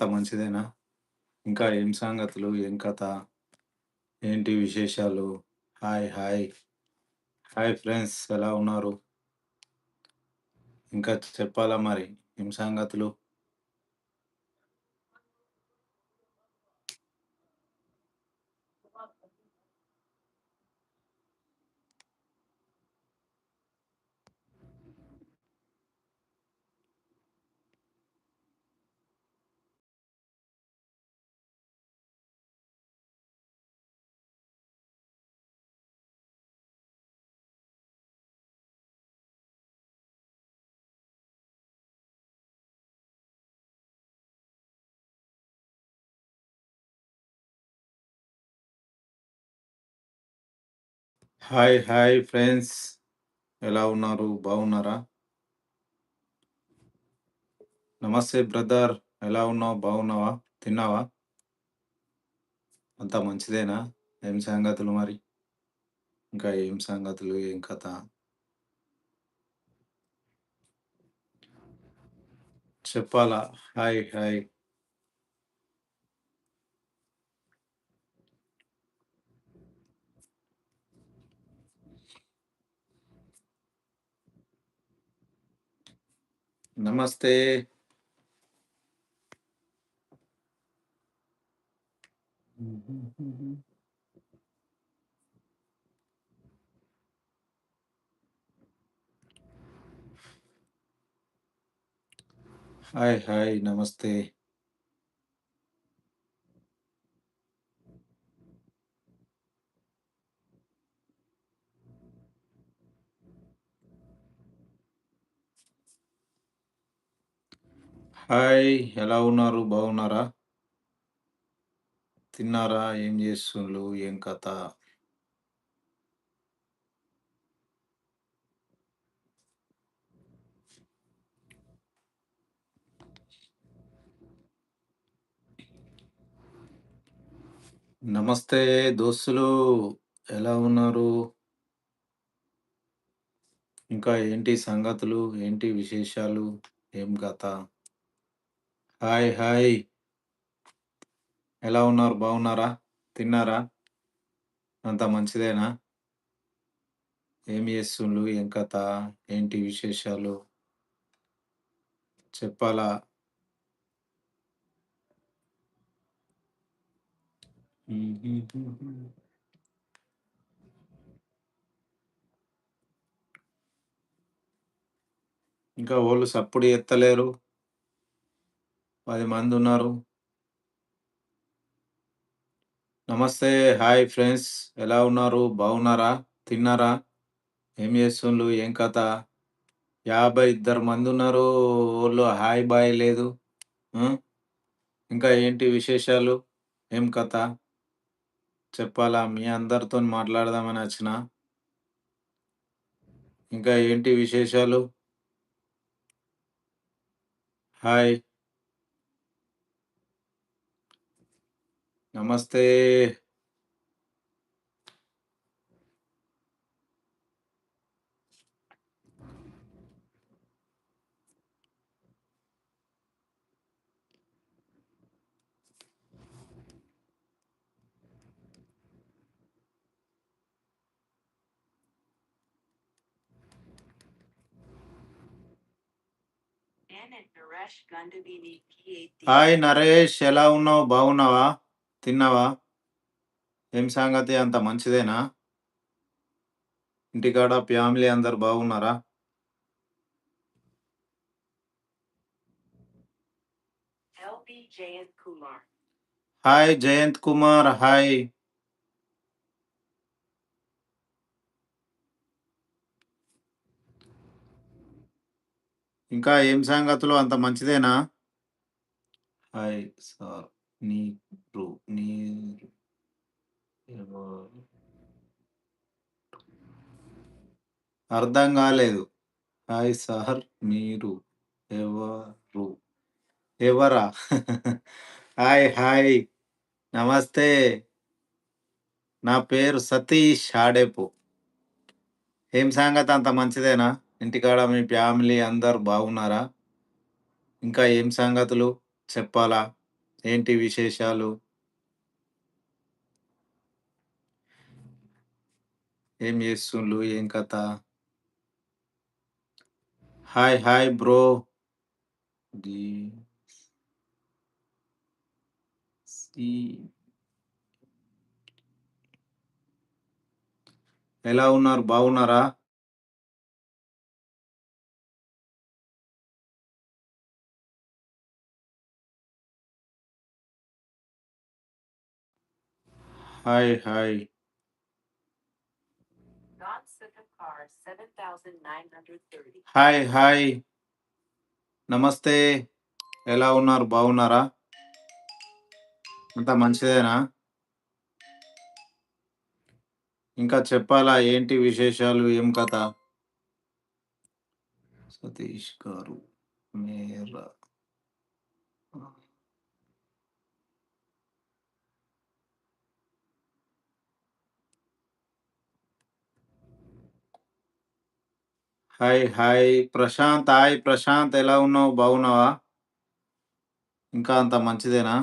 అంతా మంచిదేనా? ఇంకా ఏం సంగతులు? ఏం కథ? ఏంటి విశేషాలు? హాయ్! హాయ్! హాయ్ ఫ్రెండ్స్ ఎలా ఉన్నారు? ఇంకా చెప్పాలా మరి ఏం సంగతులు? హాయ్! హాయ్ ఫ్రెండ్స్ ఎలా ఉన్నారు? బాగున్నారా? నమస్తే బ్రదర్ ఎలా ఉన్నావు? బాగున్నావా? తిన్నావా? అంతా మంచిదేనా? ఏం సంగతులు మరి? ఇంకా ఏం సంగతులు? ఏం కథ? చెప్పాలా? హాయ్! హాయ్! నమస్తే. హాయ్! హాయ్! నమస్తే. హాయ్! ఎలా ఉన్నారు? బాగున్నారా? తిన్నారా? ఏం చేస్తుండ్రు ఏం కథ? నమస్తే దోస్తులు ఎలా ఉన్నారు? ఇంకా ఏంటి సంగతులు? ఏంటి విశేషాలు? ఏం కథ? హాయ్! హాయ్! ఎలా ఉన్నారు? బాగున్నారా? తిన్నారా? అంత మంచిదేనా? ఏం చేస్తుండ్రు ఏం కథ? ఏంటి విశేషాలు? చెప్పాలా? ఇంకా వాళ్ళు సప్పుడు ఎత్తలేరు. పది మంది ఉన్నారు నమస్తే. హాయ్ ఫ్రెండ్స్ ఎలా ఉన్నారు? బాగున్నారా? తిన్నారా? ఏం చేస్తుండ్రు ఏం కథ? 52 మందున్నారు. వోళ్ళు హాయ్, బాయ్ లేదు. ఇంకా ఏంటి విశేషాలు? ఏం కథ? చెప్పాలా? మీ అందరితోని మాట్లాడదామని వచ్చిన ఇంకా ఏంటి విశేషాలు? హాయ్! నమస్తే. హాయ్ నరేష్ ఎలా ఉన్నావు? బాగున్నావా? తిన్నావా? ఏం సంగతి? అంతా మంచిదేనా? ఇంటికాడ ఫ్యామిలీ అందరూ బాగున్నారా? Hi Jayant Kumar hi! ఇంకా ఏం సంగతులు? అంతా మంచిదేనా? హాయ్ సార్ నీరు నీరు ఎవరు? అర్థం కాలేదు. హాయ్ సార్ మీరు ఎవరు? ఎవరా? హాయ్! హాయ్! నమస్తే. నా పేరు సతీష్ ఆడేపు. ఏం సంగతి? అంత మంచిదేనా? ఇంటికాడ మీ ఫ్యామిలీ అందరు బాగున్నారా? ఇంకా ఏం సంగతులు? చెప్పాలా? ఏంటి విశేషాలు? ఏం చేస్తుండ్రు ఏం కథ? Hi hi bro. ఎలా ఉన్నారు? బాగున్నారా? Hundred thirty. Hi hi. నమస్తే. ఎలా ఉన్నారు? బాగున్నారా? అంతా మంచిదేనా? ఇంకా చెప్పాలా? ఏంటి విశేషాలు? ఏం కథ? సతీష్ గారు. మేరా hi hi. Prashant hi Prashant ఎలా ఉన్నావు? బాగున్నావా? ఇంకా అంతా మంచిదేనా?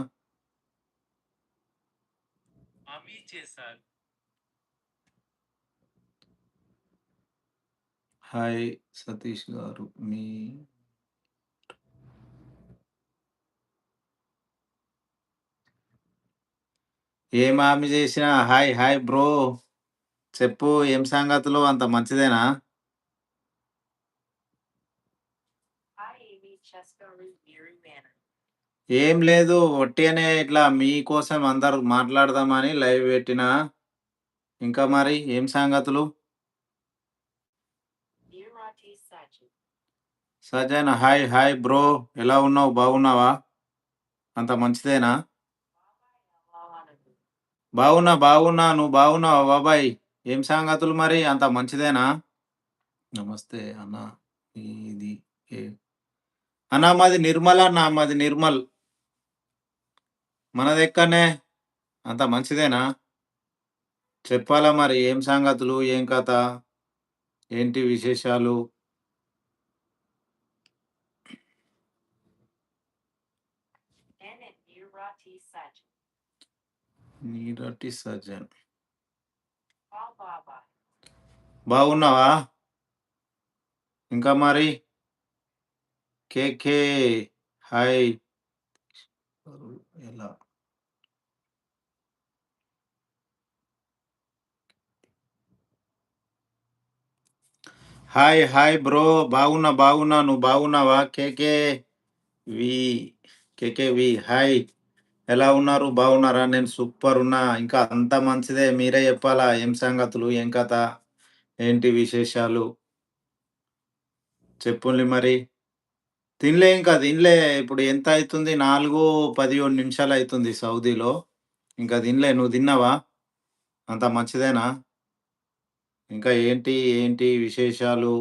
హాయ్ సతీష్ గారు. మీ ఏం హామీ చేసినా హాయ్ హాయ్ బ్రో. చెప్పు ఏం సంగతులు? అంతా మంచిదేనా? ఏం లేదు. ఒట్టిగనే ఇట్లా మీకోసం అందరు మాట్లాడదామని లైవ్ పెట్టినా. ఇంకా మరి ఏం సంగతులు? Nirati Sajan hi hi bro. ఎలా ఉన్నావు? బాగున్నావా? అంత మంచిదేనా? బాగున్నా బాగున్నా. నువ్వు బాగున్నావా బాబాయ్? ఏం సంగతులు మరి? అంత మంచిదేనా? నమస్తే అన్న. ఇది అన్న మాది నిర్మల అన్న. మాది నిర్మల్. మనది ఎక్కడనే అంత మంచిదేనా? చెప్పాలా మరి ఏం సంగతులు? ఏం కథ? ఏంటి విశేషాలు? నీరటి బాగున్నావా? ఇంకా మరి? KK hi. ఎలా? Hi hi bro. బాగున్నా బాగున్నా. నువ్వు బాగున్నావా? KK V KK V hi. ఎలా ఉన్నారు? బాగున్నారా? నేను సూపర్ ఉన్నా. ఇంకా అంత మంచిదే. మీరే చెప్పాలా? ఏం సంగతులు? ఏం కథ? ఏంటి విశేషాలు? చెప్పుండి మరి. తినలే ఇంకా తినలే. ఇప్పుడు ఎంత అవుతుంది నాలుగు పదిహేడు నిమిషాలు అవుతుంది సౌదీలో. ఇంకా తినలే. నువ్వు తిన్నావా? అంత మంచిదేనా? ఇంకా ఏంటి? ఏంటి విశేషాలు?